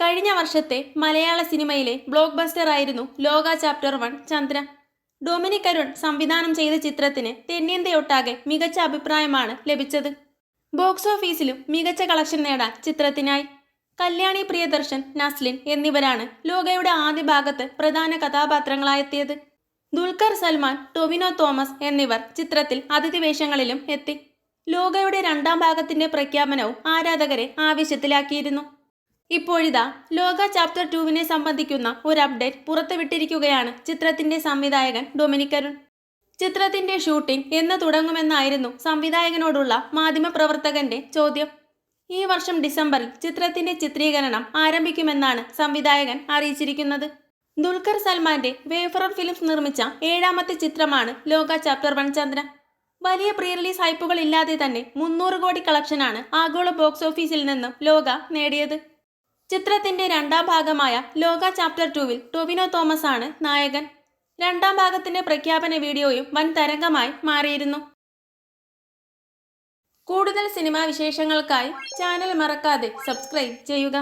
കഴിഞ്ഞ വർഷത്തെ മലയാള സിനിമയിലെ ബ്ലോക്ക് ബസ്റ്റർ ആയിരുന്നു ലോക ചാപ്റ്റർ വൺ ചന്ദ്ര. ഡൊമിനിക് അരുൺ സംവിധാനം ചെയ്ത ചിത്രത്തിന് തെന്നിന്ത്യയൊട്ടാകെ മികച്ച അഭിപ്രായമാണ് ലഭിച്ചത്. ബോക്സ് ഓഫീസിലും മികച്ച കളക്ഷൻ നേടാൻ ചിത്രത്തിനായി കല്യാണി പ്രിയദർശൻ നസ്ലിൻ എന്നിവരാണ് ലോകയുടെ ആദ്യ ഭാഗത്ത് പ്രധാന കഥാപാത്രങ്ങളായെത്തിയത്. ദുൽഖർ സൽമാൻ ടൊവിനോ തോമസ് എന്നിവർ ചിത്രത്തിൽ അതിഥി വേഷങ്ങളിലും എത്തി. ലോകയുടെ രണ്ടാം ഭാഗത്തിന്റെ പ്രഖ്യാപനവും ആരാധകരെ ആവേശത്തിലാക്കിയിരുന്നു. ഇപ്പോഴിതാ ലോക ചാപ്റ്റർ ടുവിനെ സംബന്ധിക്കുന്ന ഒരു അപ്ഡേറ്റ് പുറത്തുവിട്ടിരിക്കുകയാണ് ചിത്രത്തിന്റെ സംവിധായകൻ ഡൊമിനിക് അരുൺ. ചിത്രത്തിന്റെ ഷൂട്ടിംഗ് എന്ന് തുടങ്ങുമെന്നായിരുന്നു സംവിധായകനോടുള്ള മാധ്യമപ്രവർത്തകന്റെ ചോദ്യം. ഈ വർഷം ഡിസംബറിൽ ചിത്രത്തിന്റെ ചിത്രീകരണം ആരംഭിക്കുമെന്നാണ് സംവിധായകൻ അറിയിച്ചിരിക്കുന്നത്. ദുൽഖർ സൽമാന്റെ വേഫറർ ഫിലിംസ് നിർമ്മിച്ച ഏഴാമത്തെ ചിത്രമാണ് ലോക ചാപ്റ്റർ വൺ ചന്ദ്ര വലിയ പ്രീ റിലീസ് ഹൈപ്പുകൾ ഇല്ലാതെ തന്നെ മുന്നൂറ് കോടി കളക്ഷനാണ് ആഗോള ബോക്സ് ഓഫീസിൽ നിന്നും ലോക നേടിയത്. ചിത്രത്തിന്റെ രണ്ടാം ഭാഗമായ ലോക ചാപ്റ്റർ ടുവിൽ ടൊവിനോ തോമസ് ആണ് നായകൻ. രണ്ടാം ഭാഗത്തിന്റെ പ്രഖ്യാപന വീഡിയോയും വൻ തരംഗമായി മാറിയിരുന്നു. കൂടുതൽ സിനിമാ വിശേഷങ്ങൾക്കായി ചാനൽ മറക്കാതെ സബ്സ്ക്രൈബ് ചെയ്യുക.